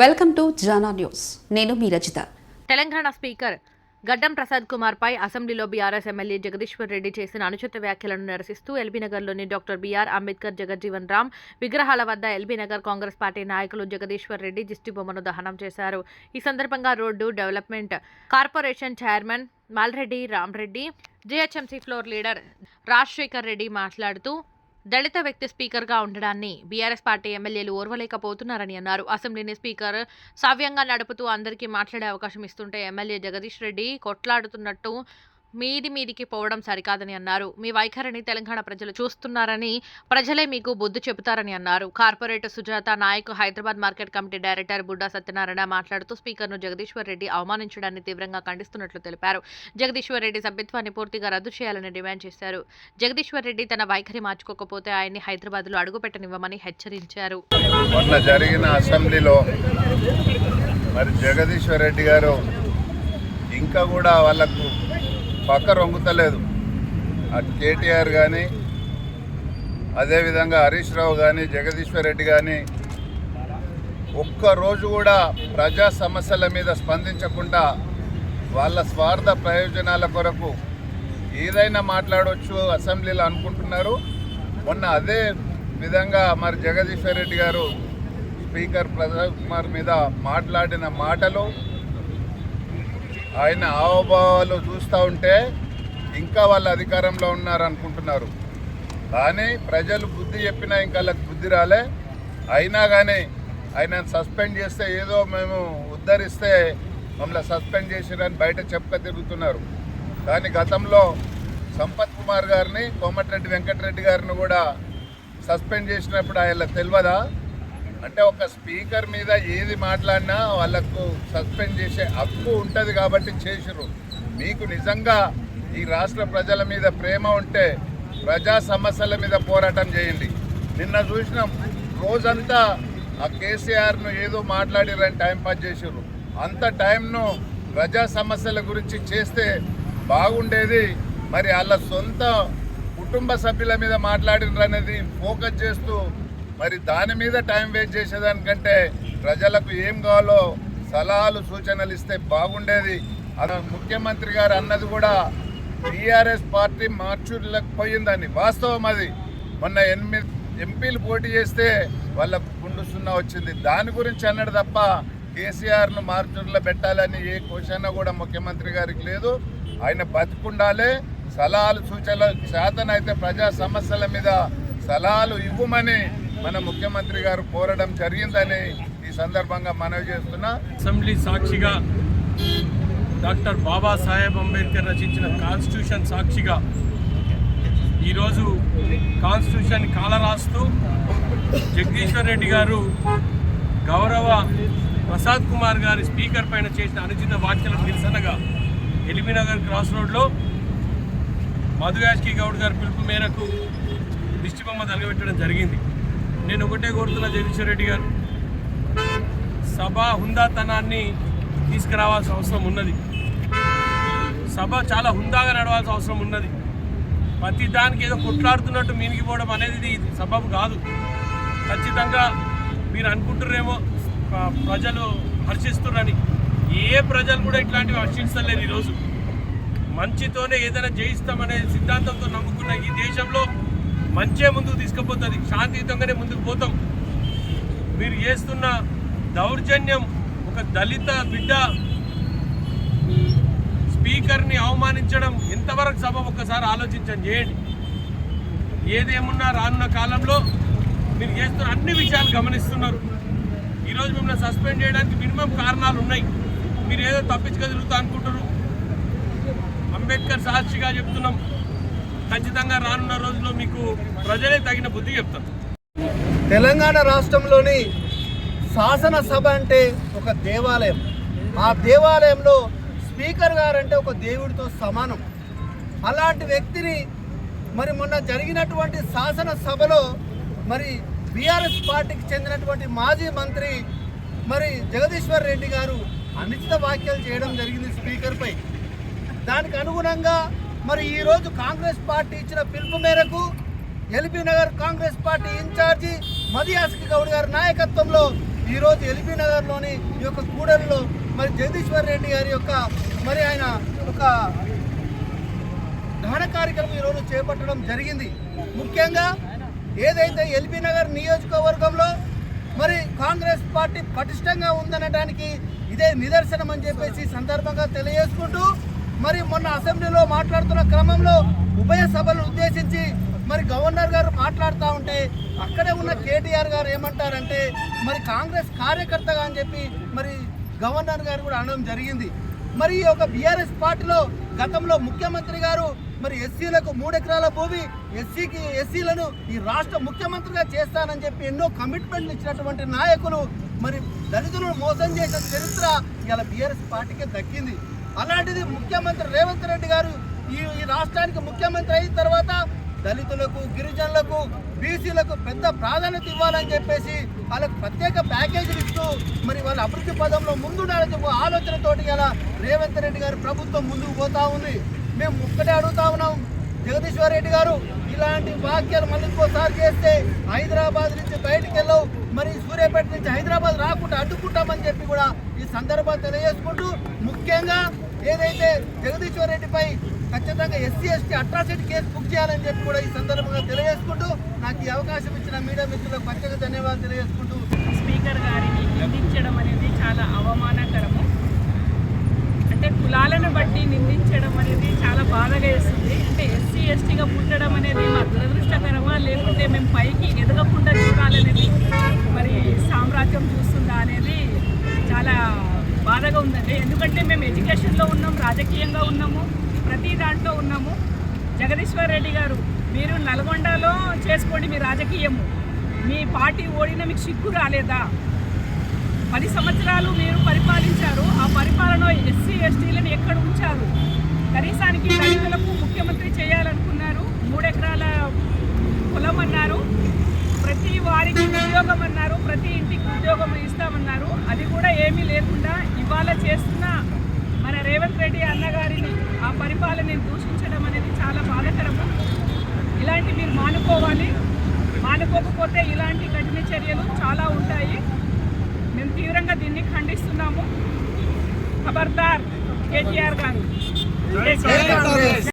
Welcome to Jana news. నేను మీ Rachitha. Telangana speaker గడ్డం ప్రసాద్ కుమార్ పై అసెంబ్లీలో బీఆర్ఎస్ ఎమ్మెల్యే జగదీశ్వర్ రెడ్డి చేసిన అనుచిత వ్యాఖ్యలను నిరసిస్తూ ఎల్బీనగర్లోని డాక్టర్ బీఆర్ అంబేద్కర్ జగజ్జీవన్ రామ్ విగ్రహాల వద్ద ఎల్బీనగర్ కాంగ్రెస్ పార్టీ నాయకులు జగదీశ్వర్ రెడ్డి దిష్టిబొమ్మను దహనం చేశారు. ఈ సందర్భంగా road development corporation chairman Malreddy Ramreddy GHMC floor leader Rajasekhar Reddy మాట్లాడుతూ దళిత వ్యక్తి స్పీకర్గా ఉండడాన్ని బీఆర్ఎస్ పార్టీ ఎమ్మెల్యేలు ఓర్వలేకపోతున్నారని అన్నారు. అసెంబ్లీని స్పీకర్ సవ్యంగా నడుపుతూ అందరికీ మాట్లాడే అవకాశం ఇస్తుంటే ఎమ్మెల్యే జగదీష్ రెడ్డి కొట్లాడుతున్నట్టు మీది మీదికి పోవడం సరికాదని అన్నారు. మీ వైఖరిని తెలంగాణ ప్రజలు చూస్తున్నారని ప్రజలే మీకు బుద్ధి చెబుతారని అన్నారు. Corporator Sujatha Naik Hyderabad market committee director Budda Satyanarayana మాట్లాడుతూ స్పీకర్ను జగదీశ్వర్ రెడ్డి అవమానించడాన్ని తీవ్రంగా ఖండిస్తున్నట్లు తెలిపారు. జగదీశ్వర్ రెడ్డి సభ్యత్వాన్ని పూర్తిగా రద్దు చేయాలని డిమాండ్ చేశారు. జగదీశ్వర్ రెడ్డి తన వైఖరి మార్చుకోకపోతే ఆయన్ని హైదరాబాద్లో అడుగుపెట్టనివ్వమని హెచ్చరించారు. మొన్న జరిగిన అసెంబ్లీలో మరి జగదీశ్వర్ రెడ్డి గారు ఇంకా కూడా వాళ్ళకు పక్క రొంగుతలేదు. అటు కేటీఆర్ కానీ అదేవిధంగా హరీష్ రావు కానీ జగదీశ్వర్ రెడ్డి కానీ ఒక్కరోజు కూడా ప్రజా సమస్యల మీద స్పందించకుండా వాళ్ళ స్వార్థ ప్రయోజనాల కొరకు ఏదైనా మాట్లాడవచ్చు అసెంబ్లీలో అనుకుంటున్నారు. మొన్న అదే విధంగా మరి జగదీశ్వర్ రెడ్డి గారు స్పీకర్ ప్రసాద్ కుమార్ మీద మాట్లాడిన మాటలు ఆయన హావభావాలు చూస్తూ ఉంటే ఇంకా వాళ్ళు అధికారంలో ఉన్నారు అనుకుంటున్నారు కానీ ప్రజలు బుద్ధి చెప్పినా ఇంకా వాళ్ళకి బుద్ధి రాలే. అయినా కానీ ఆయన సస్పెండ్ చేస్తే ఏదో మేము ఉద్ధరిస్తే మమ్మల్ని సస్పెండ్ చేసిరని బయట చెప్పక తిరుగుతున్నారు. కానీ గతంలో సంపత్ కుమార్ గారిని కోమటిరెడ్డి వెంకటరెడ్డి గారిని కూడా సస్పెండ్ చేసినప్పుడు ఆయన తెలియదా? అంటే ఒక స్పీకర్ మీద ఏది మాట్లాడినా వాళ్ళకు సస్పెండ్ చేసే హక్కు ఉంటుంది కాబట్టి చేసిరు మీకు నిజంగా ఈ రాష్ట్ర ప్రజల మీద ప్రేమ ఉంటే ప్రజా సమస్యల మీద పోరాటం చేయండి. నిన్న చూసినాం రోజంతా ఆ కేసీఆర్ను ఏదో మాట్లాడిరని టైం పాస్ చేసిర్రు. అంత టైంను ప్రజా సమస్యల గురించి చేస్తే బాగుండేది. మరి వాళ్ళ సొంత కుటుంబ సభ్యుల మీద మాట్లాడినరు అనేది ఫోకస్ చేస్తూ మరి దాని మీద టైం వేస్ట్ చేసేదానికంటే ప్రజలకు ఏం కావాలో సలహాలు సూచనలు ఇస్తే బాగుండేది. అది ముఖ్యమంత్రి గారు అన్నది కూడా టీఆర్ఎస్ పార్టీ మార్చులేకపోయిందని వాస్తవం అది. మొన్న ఎనిమిది ఎంపీలు పోటీ చేస్తే వాళ్ళ గుండు సున్నా వచ్చింది. దాని గురించి అన్నాడు తప్ప కేసీఆర్ను మార్చుర్లో పెట్టాలని ఏ క్వశ్చన్ కూడా ముఖ్యమంత్రి గారికి లేదు. ఆయన బతికుండాలే సలహాలు సూచనలు శాతనైతే ప్రజా సమస్యల మీద సలహాలు ఇవ్వమని మన ముఖ్యమంత్రి గారు కోరడం జరిగిందని ఈ సందర్భంగా మనవి చేస్తున్నా. అసెంబ్లీ సాక్షిగా డాక్టర్ బాబాసాహెబ్ అంబేద్కర్ రచించిన కాన్స్టిట్యూషన్ సాక్షిగా ఈరోజు కాన్స్టిట్యూషన్ కాలరాస్తూ జగదీశ్వర్ రెడ్డి గారు గౌరవ ప్రసాద్ కుమార్ గారి స్పీకర్ పైన చేసిన అనుచిత వ్యాఖ్యలకు నిరసనగా ఎలిమినగర్ క్రాస్ రోడ్లో మధుయాష్కి గౌడ్ గారి పిలుపు మేరకు దిష్టిబొమ్మ తలగబెట్టడం జరిగింది. నేను ఒకటే కోరుతున్నా జగదీశ్వర్ రెడ్డి గారు. సభ హుందాతనాన్ని తీసుకురావాల్సిన అవసరం ఉన్నది. సభ చాలా హుందాగా నడవాల్సిన అవసరం ఉన్నది. ప్రతి దానికి ఏదో కొట్లాడుతున్నట్టు మీనిగిపోవడం అనేది ఇది సబబు కాదు. ఖచ్చితంగా మీరు అనుకుంటున్నారేమో ప్రజలు హర్షిస్తున్నారని ఏ ప్రజలు కూడా ఇట్లాంటివి హర్షించలేరు ఈరోజు. మంచితోనే ఏదైనా జయిస్తామనే సిద్ధాంతంతో నమ్ముకున్న ఈ దేశంలో మంచే ముందుకు తీసుకుపోతుంది. శాంతియుతంగానే ముందుకు పోతాం. మీరు చేస్తున్న దౌర్జన్యం ఒక దళిత బిడ్డ స్పీకర్ని అవమానించడం ఎంతవరకు సభ ఒక్కసారి ఆలోచించండి. చేయండి. ఏదేమున్నా రానున్న కాలంలో మీరు చేస్తున్న అన్ని విషయాలు గమనిస్తున్నారు. ఈరోజు మిమ్మల్ని సస్పెండ్ చేయడానికి మినిమం కారణాలు ఉన్నాయి. మీరు ఏదో తప్పించుకదులుతా అనుకుంటారు అంబేద్కర్ సాక్షిగా చెప్తున్నాం. ఖచ్చితంగా రానున్న రోజుల్లో మీకు ప్రజలే తగిన బుద్ధి చెప్తారు. తెలంగాణ రాష్ట్రంలోని శాసనసభ అంటే ఒక దేవాలయం. ఆ దేవాలయంలో స్పీకర్ గారంటే ఒక దేవుడితో సమానం. అలాంటి వ్యక్తిని మరి మొన్న జరిగినటువంటి శాసనసభలో మరి బీఆర్ఎస్ పార్టీకి చెందినటువంటి మాజీ మంత్రి మరి జగదీశ్వర్ రెడ్డి గారు అనుచిత వ్యాఖ్యలు చేయడం జరిగింది స్పీకర్పై. దానికి అనుగుణంగా మరి ఈరోజు కాంగ్రెస్ పార్టీ ఇచ్చిన పిలుపు మేరకు LB Nagar Congress party incharge Madhu Yaskhi Goud గారి నాయకత్వంలో ఈరోజు ఎల్బీ నగర్లోని యొక్క కూడలిలో మరి జగదీశ్వర్ రెడ్డి గారి యొక్క మరి ఆయన ఒక దహన కార్యక్రమం ఈరోజు చేపట్టడం జరిగింది. ముఖ్యంగా ఏదైతే ఎల్బీ నగర్ నియోజకవర్గంలో మరి కాంగ్రెస్ పార్టీ పటిష్టంగా ఉందనడానికి ఇదే నిదర్శనం అని చెప్పేసి సందర్భంగా తెలియజేసుకుంటూ మరి మొన్న అసెంబ్లీలో మాట్లాడుతున్న క్రమంలో ఉభయ సభలు ఉద్దేశించి మరి గవర్నర్ గారు మాట్లాడుతూ ఉంటే అక్కడే ఉన్న కేటీఆర్ గారు ఏమంటారంటే మరి కాంగ్రెస్ కార్యకర్తగా అని చెప్పి మరి గవర్నర్ గారు కూడా అనడం జరిగింది. మరి ఈ యొక్క బీఆర్ఎస్ పార్టీలో గతంలో ముఖ్యమంత్రి గారు మరి ఎస్సీలకు మూడు ఎకరాల భూమి ఎస్సీకి ఎస్సీలను ఈ రాష్ట్ర ముఖ్యమంత్రిగా చేస్తానని చెప్పి ఎన్నో కమిట్మెంట్లు ఇచ్చినటువంటి నాయకులు మరి దళితులను మోసం చేసిన చరిత్ర ఇలా బీఆర్ఎస్ పార్టీకి దక్కింది. అలాంటిది ముఖ్యమంత్రి రేవంత్ రెడ్డి గారు ఈ ఈ రాష్ట్రానికి ముఖ్యమంత్రి అయిన తర్వాత దళితులకు గిరిజనులకు బీసీలకు పెద్ద ప్రాధాన్యత ఇవ్వాలని చెప్పేసి వాళ్ళకు ప్రత్యేక ప్యాకేజీలు ఇస్తూ మరి వాళ్ళ అభివృద్ధి పదంలో ముందుండాలని చెప్పి ఆలోచనతోటి ఇలా రేవంత్ రెడ్డి గారి ప్రభుత్వం ముందుకు పోతా ఉంది. మేము ఒక్కటే అడుగుతా ఉన్నాం. జగదీశ్వర్ రెడ్డి గారు ఇలాంటి వాక్యాలు మళ్ళీ ఇంకోసారి చేస్తే హైదరాబాద్ నుంచి బయటికి వెళ్ళవు. మరి సూర్యాపేట నుంచి హైదరాబాద్ రాకుండా అడ్డుకుంటామని చెప్పి కూడా ఈ సందర్భాన్ని తెలియజేసుకుంటూ ముఖ్యంగా ఏదైతే జగదీశ్వర్ రెడ్డిపై ఖచ్చితంగా SC ST atrocity case book చేయాలని చెప్పి కూడా ఈ సందర్భంగా తెలియజేసుకుంటూ నాకు ఈ అవకాశం ఇచ్చిన మీడియా మిత్రులకు ప్రత్యేక ధన్యవాదాలు తెలియజేసుకుంటూ స్పీకర్ గారిని నిందించడం అనేది చాలా అవమానకరము. అంటే కులాలను బట్టి నిందించడం అనేది చాలా బాధగా వేస్తుంది. అంటే ఎస్సీ ఎస్టీగా పుట్టడం అనేది మా దురదృష్టకరమా? లేకుంటే మేము పైకి ఎదగకుండా చూడాలనేది మరి సామ్రాజ్యం చూస్తుందా అనేది చాలా బాధగా ఉందండి. ఎందుకంటే మేము ఎడ్యుకేషన్లో ఉన్నాం రాజకీయంగా ఉన్నాము ప్రతి దాంట్లో ఉన్నాము. జగదీశ్వర్ రెడ్డి గారు మీరు నల్గొండలో చేసుకోండి మీ రాజకీయము. మీ పార్టీ ఓడిన మీకు సిగ్గు రాలేదా? పది సంవత్సరాలు మీరు పరిపాలించారు. ఆ పరిపాలన ఎస్సీ ఎస్టీలను ఎక్కడ ఉంచారు? కనీసానికి దళితులకు ముఖ్యమంత్రి చేయాలనుకున్నారు. మూడెకరాల పొలం అన్నారు ప్రతి వారికి ఉద్యోగం అన్నారు ప్రతి ఇంటికి ఉద్యోగం ఇస్తామన్నారు. అది కూడా ఏమీ లేకుండా ఇవాళ చేస్తున్న మన రేవంత్ రెడ్డి అన్నగారిని ఆ పరిపాలనని దూషించడం అనేది చాలా బాధాకరము. ఇలాంటి మీరు మానుకోవాలి. మానుకోకపోతే ఇలాంటి కఠిన చర్యలు చాలా ఉంటాయి. మేము తీవ్రంగా దీన్ని ఖండిస్తున్నాము. ఖబర్దార్ కేటీఆర్ గారు.